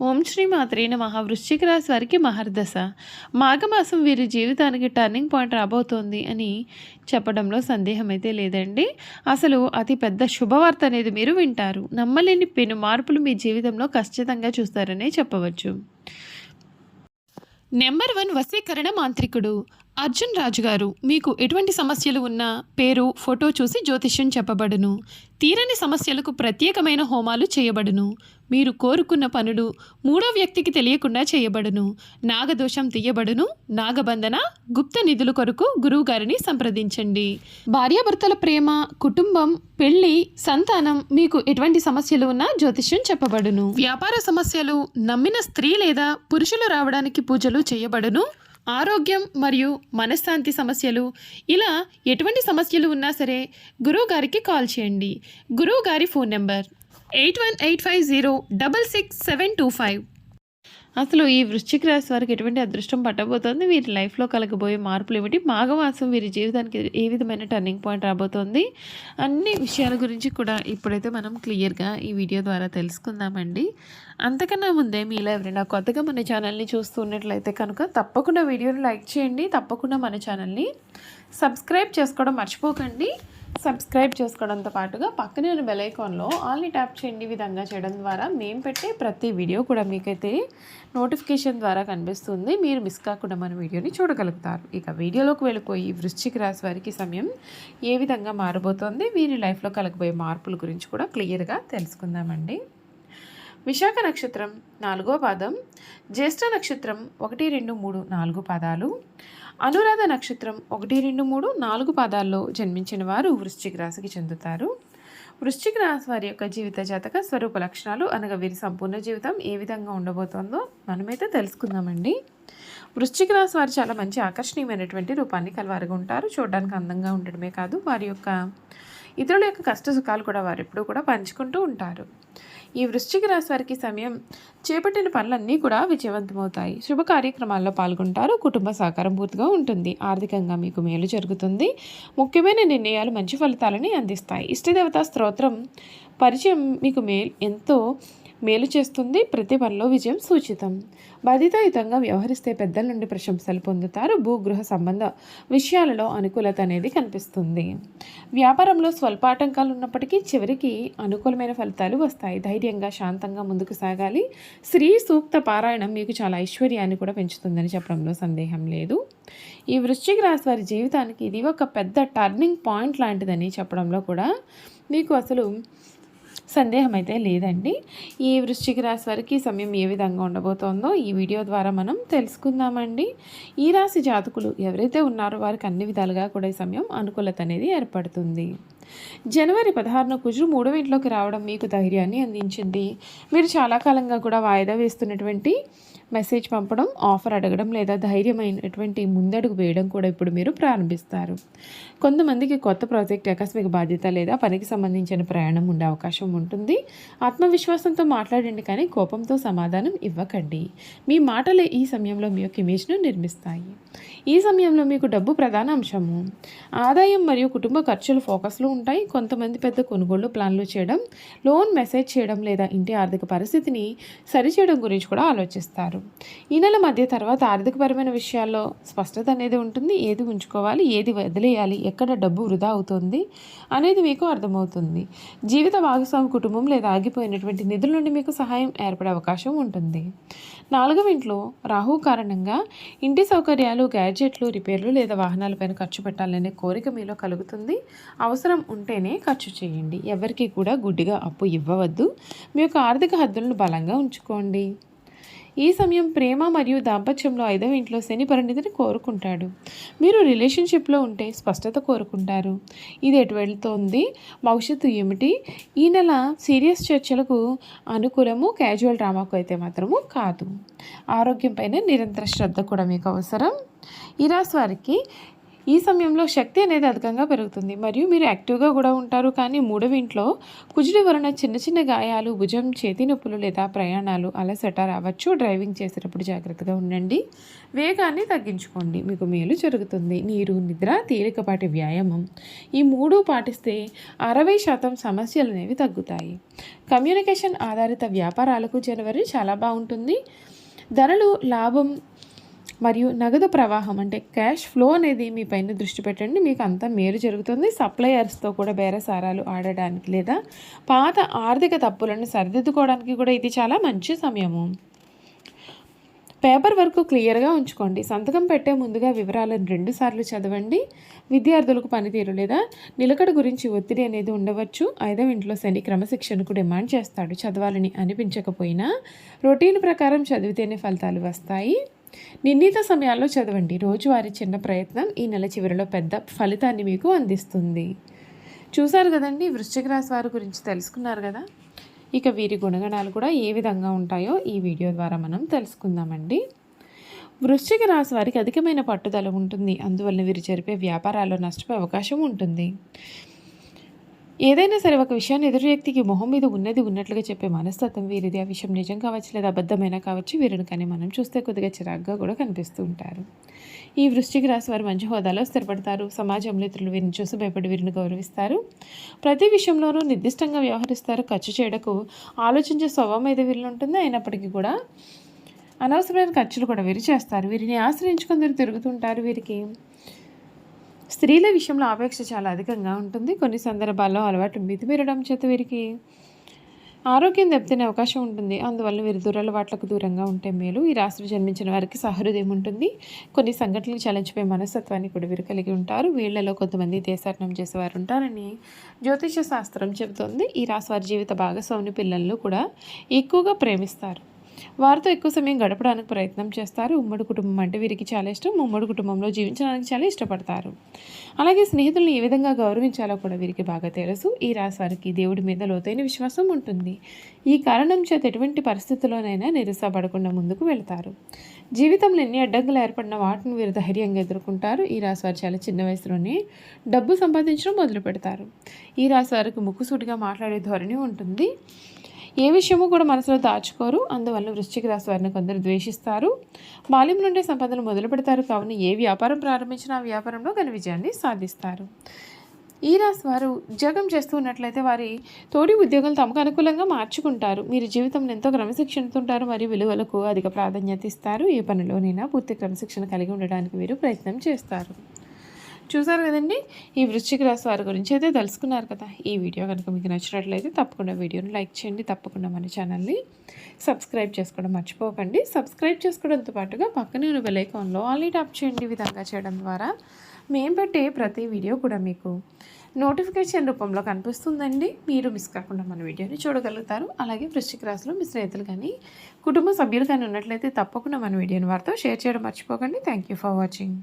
ఓం శ్రీ మాత్రే నమః. వృశ్చిక రాశి వారికి మహర్దశ. మాఘమాసం వీరి జీవితానికి టర్నింగ్ పాయింట్ రాబోతోంది అని చెప్పడంలో సందేహం అయితే లేదండి. అసలు అతి పెద్ద శుభవార్త అనేది మీరు వింటారు. నమ్మలేని పెను మార్పులు మీ జీవితంలో ఖచ్చితంగా చూస్తారనే చెప్పవచ్చు. నెంబర్ వన్ వశీకరణ మాంత్రికుడు. అర్జున్ రాజు గారు మీకు ఎటువంటి సమస్యలు ఉన్నా పేరు ఫోటో చూసి జ్యోతిష్యం చెప్పబడును. తీరని సమస్యలకు ప్రత్యేకమైన హోమాలు చేయబడును. మీరు కోరుకున్న పనులు మూడో వ్యక్తికి తెలియకుండా చేయబడును. నాగదోషం తీయబడును. నాగబంధన గుప్త నిధుల కొరకు గురువుగారిని సంప్రదించండి. భార్యాభర్తల ప్రేమ కుటుంబం పెళ్ళి సంతానం మీకు ఎటువంటి సమస్యలు ఉన్నా జ్యోతిష్యం చెప్పబడును. వ్యాపార సమస్యలు నమ్మిన స్త్రీ లేదా పురుషులు రావడానికి పూజలు చేయబడును. ఆరోగ్యం మరియు మనశ్శాంతి సమస్యలు. ఇలా ఎటువంటి సమస్యలు ఉన్నా సరే గురువు గారికి కాల్ చేయండి. గురువు గారి phone number eight one eight five zero double six seven two five. అసలు ఈ వృశ్చిక రాశి వారికి ఎటువంటి అదృష్టం పట్టబోతోంది? వీరి లైఫ్లో కలగబోయే మార్పులు ఏమిటి? మాఘమాసం వీరి జీవితానికి ఏ విధమైన టర్నింగ్ పాయింట్ రాబోతోంది? అన్ని విషయాల గురించి కూడా ఇప్పుడైతే మనం క్లియర్గా ఈ వీడియో ద్వారా తెలుసుకుందామండి. అంతకన్నా ముందే మీలో ఎవరైనా కొత్తగా మన ఛానల్ని చూస్తున్నట్లయితే కనుక తప్పకుండా వీడియోని లైక్ చేయండి. తప్పకుండా మన ఛానల్ని సబ్స్క్రైబ్ చేసుకోవడం మర్చిపోకండి. సబ్స్క్రైబ్ చేసుకోవడంతో పాటుగా పక్కనే ఉన్న బెల్ ఐకాన్లో ఆల్ని ట్యాప్ చేయండి విధంగా చేయడం ద్వారా మేము పెట్టే ప్రతి వీడియో కూడా మీకైతే నోటిఫికేషన్ ద్వారా కనిపిస్తుంది. మీరు మిస్ కాకుండా మన వీడియోని చూడగలుగుతారు. ఇక వీడియోలోకి వెళ్ళిపోయి వృశ్చిక రాశి వారికి సమయం ఏ విధంగా మారబోతోంది? వీరి లైఫ్లో కలగబోయే మార్పుల గురించి కూడా క్లియర్గా తెలుసుకుందామండి. విశాఖ నక్షత్రం నాలుగో పాదం జ్యేష్ఠ నక్షత్రం ఒకటి రెండు మూడు నాలుగు పాదాలు అనురాధ నక్షత్రం ఒకటి రెండు మూడు నాలుగు పాదాల్లో జన్మించిన వారు వృశ్చిక రాశికి చెందుతారు. వృశ్చిక రాశి వారి యొక్క జీవిత జాతక స్వరూప లక్షణాలు అనగా వీరి సంపూర్ణ జీవితం ఏ విధంగా ఉండబోతోందో మనమైతే తెలుసుకుందామండి. వృశ్చిక రాశి వారు చాలా మంచి ఆకర్షణీయమైనటువంటి రూపాన్ని కలవారుగా ఉంటారు. చూడడానికి అందంగా ఉండడమే కాదు వారి యొక్క ఇతరుల యొక్క కష్ట సుఖాలు కూడా వారు ఎప్పుడూ కూడా పంచుకుంటూ ఉంటారు. ఈ వృశ్చిక రాశి వారికి సమయం చేపట్టిన పనులన్నీ కూడా విజయవంతమవుతాయి. శుభ కార్యక్రమాల్లో పాల్గొంటారు. కుటుంబ సహకారం పూర్తిగా ఉంటుంది. ఆర్థికంగా మీకు మేలు జరుగుతుంది. ముఖ్యమైన నిర్ణయాలు మంచి ఫలితాలని అందిస్తాయి. ఇష్టదేవత స్తోత్రం పరిచయం మీకు మేలు ఎంతో మేలు చేస్తుంది ప్రతి పనిలో విజయం సూచితం. బాధితాయుతంగా వ్యవహరిస్తే పెద్దల నుండి ప్రశంసలు పొందుతారు భూగృహ సంబంధ విషయాలలో అనుకూలత అనేది కనిపిస్తుంది. వ్యాపారంలో స్వల్ప ఆటంకాలు ఉన్నప్పటికీ చివరికి అనుకూలమైన ఫలితాలు వస్తాయి. ధైర్యంగా శాంతంగా ముందుకు సాగాలి. స్త్రీ సూక్త పారాయణం మీకు చాలా ఐశ్వర్యాన్ని కూడా పెంచుతుందని చెప్పడంలో సందేహం లేదు. ఈ వృశ్చిక రాశి వారి జీవితానికి ఇది ఒక పెద్ద టర్నింగ్ పాయింట్ లాంటిదని చెప్పడంలో కూడా మీకు అసలు సందేహం అయితే లేదండి. ఈ వృశ్చిక రాశి వారికి సమయం ఏ విధంగా ఉండబోతోందో ఈ వీడియో ద్వారా మనం తెలుసుకుందామండి. ఈ రాశి జాతకులు ఎవరైతే ఉన్నారో వారికి అన్ని విధాలుగా కూడా ఈ సమయం అనుకూలత అనేది ఏర్పడుతుంది. జనవరి పదహారున కుజుడు మూడవ ఇంట్లోకి రావడం మీకు ధైర్యాన్ని అందించింది. మీరు చాలా కాలంగా కూడా వాయిదా వేస్తున్నటువంటి మెసేజ్ పంపడం ఆఫర్ అడగడం లేదా ధైర్యమైనటువంటి ముందడుగు వేయడం కూడా ఇప్పుడు మీరు ప్రారంభిస్తారు. కొంతమందికి కొత్త ప్రాజెక్ట్ ఆకస్మిక బాధ్యత లేదా పనికి సంబంధించిన ప్రయాణం ఉండే అవకాశం ఉంటుంది. ఆత్మవిశ్వాసంతో మాట్లాడండి కానీ కోపంతో సమాధానం ఇవ్వకండి. మీ మాటలే ఈ సమయంలో మీ యొక్క ఇమేజ్ను నిర్మిస్తాయి. ఈ సమయంలో మీకు డబ్బు ప్రధాన అంశము. ఆదాయం మరియు కుటుంబ ఖర్చులు ఫోకస్లో ఉంటాయి. కొంతమంది పెద్ద కొనుగోళ్ళు ప్లాన్లు చేయడం లోన్ మెసేజ్ చేయడం లేదా ఇంటి ఆర్థిక పరిస్థితిని సరిచేయడం గురించి కూడా ఆలోచిస్తారు. ఈ నెల మధ్య తర్వాత ఆర్థికపరమైన విషయాల్లో స్పష్టత అనేది ఉంటుంది. ఏది ఉంచుకోవాలి ఏది వదిలేయాలి ఎక్కడ డబ్బు వృధా అవుతుంది అనేది మీకు అర్థమవుతుంది. జీవిత భాగస్వామి కుటుంబం లేదా ఆగిపోయినటువంటి నిధుల నుండి మీకు సహాయం ఏర్పడే అవకాశం ఉంటుంది. నాలుగవ ఇంట్లో రాహు కారణంగా ఇంటి సౌకర్యాలు గ్యాడ్జెట్లు రిపేర్లు లేదా వాహనాలపైన ఖర్చు పెట్టాలనే కోరిక మీలో కలుగుతుంది. అవసరం ఉంటేనే ఖర్చు చేయండి. ఎవరికి కూడా గుడ్డిగా అప్పు ఇవ్వవద్దు. మీ యొక్క ఆర్థిక హద్దులను బలంగా ఉంచుకోండి. ఈ సమయం ప్రేమ మరియు దాంపత్యంలో ఐదవ ఇంట్లో శని పరిణితిని కోరుకుంటాడు. మీరు రిలేషన్షిప్లో ఉంటే స్పష్టత కోరుకుంటారు. ఇది ఎటు వెళ్తోంది? భవిష్యత్తు ఏమిటి? ఈ నెల సీరియస్ చర్చలకు అనుకూలము క్యాజువల్ డ్రామాకు అయితే మాత్రము కాదు. ఆరోగ్యం పైన నిరంతర శ్రద్ధ కూడా మీకు అవసరం. ఈ రాశి వారికి ఈ సమయంలో శక్తి అనేది అధికంగా పెరుగుతుంది. మరియు మీరు యాక్టివ్గా కూడా ఉంటారు. కానీ మూడవ ఇంట్లో కుజుడి వలన చిన్న చిన్న గాయాలు భుజం చేతి నొప్పులు లేదా ప్రయాణాలు అలసట రావచ్చు. డ్రైవింగ్ చేసేటప్పుడు జాగ్రత్తగా ఉండండి. వేగాన్ని తగ్గించుకోండి. మీకు మేలు జరుగుతుంది. నీరు నిద్ర తేలికపాటి వ్యాయామం ఈ మూడు పాటిస్తే అరవై శాతం సమస్యలు అనేవి తగ్గుతాయి. కమ్యూనికేషన్ ఆధారిత వ్యాపారాలకు జనవరి చాలా బాగుంటుంది. ధరలు లాభం మరియు నగదు ప్రవాహం అంటే క్యాష్ ఫ్లో అనేది మీ పైన దృష్టి పెట్టండి. మీకు అంతా మేలు జరుగుతుంది. సప్లయర్స్తో కూడా బేరసారాలు ఆడడానికి లేదా పాత ఆర్థిక తప్పులను సరిదిద్దుకోవడానికి కూడా ఇది చాలా మంచి సమయము. పేపర్ వర్క్ క్లియర్గా ఉంచుకోండి. సంతకం పెట్టే ముందుగా వివరాలను రెండుసార్లు చదవండి. విద్యార్థులకు పనితీరు లేదా నిలకడ గురించి ఒత్తిడి అనేది ఉండవచ్చు. ఐదవ ఇంట్లో శని క్రమశిక్షణకు డిమాండ్ చేస్తాడు. చదవాలని అనిపించకపోయినా రొటీన్ ప్రకారం చదివితేనే ఫలితాలు వస్తాయి. నిర్ణీత సమయాల్లో చదవండి. రోజువారీ చిన్న ప్రయత్నం ఈ నెల చివరిలో పెద్ద ఫలితాన్ని మీకు అందిస్తుంది. చూశారు కదండి వృశ్చిక రాశి వారి గురించి తెలుసుకున్నారు కదా? ఇక వీరి గుణగణాలు కూడా ఏ విధంగా ఉంటాయో ఈ వీడియో ద్వారా మనం తెలుసుకుందామండి. వృశ్చిక రాశి వారికి అధికమైన పట్టుదల ఉంటుంది. అందువల్ల వీరు జరిపే వ్యాపారాల్లో నష్టపోయే అవకాశం ఉంటుంది. ఏదైనా సరే ఒక విషయాన్ని ఎదురు వ్యక్తికి మొహం మీద ఉన్నది ఉన్నట్లుగా చెప్పే మనస్తత్వం వీరిది. ఆ విషయం నిజం కావచ్చు లేదా అబద్ధమైనా కావచ్చు వీరిని కానీ మనం చూస్తే కొద్దిగా చిరాగ్గా కూడా కనిపిస్తూ ఉంటారు. ఈ వృశ్చిక రాశి వారు మంచి హోదాలో స్థిరపడతారు. సమాజంలో ఇతరులు వీరిని చూసి భయపడి వీరిని గౌరవిస్తారు. ప్రతి విషయంలోనూ నిర్దిష్టంగా వ్యవహరిస్తారు. ఖర్చు చేయడకు ఆలోచించే స్వభావం అయితే వీరిలో ఉంటుంది. అయినప్పటికీ కూడా అనవసరమైన ఖర్చులు కూడా వీరు చేస్తారు. వీరిని ఆశ్రయించుకొని తిరుగుతుంటారు. వీరికి స్త్రీల విషయంలో ఆపేక్ష చాలా అధికంగా ఉంటుంది. కొన్ని సందర్భాల్లో అలవాటు మితిమీరడం చేత వీరికి ఆరోగ్యం దెబ్బతినే అవకాశం ఉంటుంది. అందువల్ల వీరు దురలవాట్లకు దూరంగా ఉంటే మేలు. ఈ రాశిలో జన్మించిన వారికి సహృదయం ఉంటుంది. కొన్ని సంఘటనలు చలించిపోయే మనస్తత్వాన్ని కూడా వీరు కలిగి ఉంటారు. వీళ్ళలో కొంతమంది దేశాటనం చేసేవారు ఉంటారని జ్యోతిష శాస్త్రం చెబుతోంది. ఈ రాశి వారి జీవిత భాగస్వామి పిల్లలను కూడా ఎక్కువగా ప్రేమిస్తారు. వారితో ఎక్కువ సమయం గడపడానికి ప్రయత్నం చేస్తారు. ఉమ్మడి కుటుంబం అంటే వీరికి చాలా ఇష్టం. ఉమ్మడి కుటుంబంలో జీవించడానికి చాలా ఇష్టపడతారు. అలాగే స్నేహితులను ఏ విధంగా గౌరవించాలో కూడా వీరికి బాగా తెలుసు. ఈ రాశి వారికి దేవుడి మీద లోతైన విశ్వాసం ఉంటుంది. ఈ కారణం చేత ఎటువంటి పరిస్థితుల్లోనైనా నిరుసపడకుండా ముందుకు వెళ్తారు. జీవితంలో ఎన్ని అడ్డంకులు ఏర్పడిన వాటిని వీరు ధైర్యంగా ఎదుర్కొంటారు. ఈ రాశి వారు చాలా చిన్న వయసులోనే డబ్బు సంపాదించడం మొదలు పెడతారు ఈ రాశి వారికి ముక్కుసూటిగా మాట్లాడే ధోరణి ఉంటుంది. ఏ విషయమూ కూడా మనసులో దాచుకోరు. అందువల్ల వృశ్చిక రాశి వారిని కొందరు ద్వేషిస్తారు. బాల్యం నుండే సంపదను మొదలు పెడతారు. కావున ఏ వ్యాపారం ప్రారంభించినా ఆ వ్యాపారంలో ఘన విజయాన్ని సాధిస్తారు. ఈ రాశి వారు ఉద్యోగం చేస్తూ ఉన్నట్లయితే వారి తోటి ఉద్యోగులు తమకు అనుకూలంగా మార్చుకుంటారు. మీరు జీవితంలో ఎంతో క్రమశిక్షణతో ఉంటారు మరియు విలువలకు అధిక ప్రాధాన్యత ఇస్తారు. ఏ పనిలోనైనా పూర్తి క్రమశిక్షణ కలిగి ఉండడానికి మీరు ప్రయత్నం చేస్తారు. చూసారు కదండి? ఈ వృశ్చిక రాశి వారి గురించి అయితే తెలుసుకున్నారు కదా. ఈ వీడియో కనుక మీకు నచ్చినట్లయితే తప్పకుండా వీడియోని లైక్ చేయండి. తప్పకుండా మన ఛానల్ని సబ్స్క్రైబ్ చేసుకోవడం మర్చిపోకండి. సబ్స్క్రైబ్ చేసుకోవడంతో పాటుగా పక్కనే ఉన్న బెలైకాన్లో ఆల్రెడీ ట్యాప్ చేయండి విధంగా చేయడం ద్వారా మేము పెట్టే ప్రతి వీడియో కూడా మీకు నోటిఫికేషన్ రూపంలో కనిపిస్తుందండి. మీరు మిస్ కాకుండా మన వీడియోని చూడగలుగుతారు. అలాగే వృశ్చిక రాశిలో మీ స్నేహితులు కానీ కుటుంబ సభ్యులు కానీ ఉన్నట్లయితే తప్పకుండా మన వీడియోని వారితో షేర్ చేయడం మర్చిపోకండి. Thank you for watching.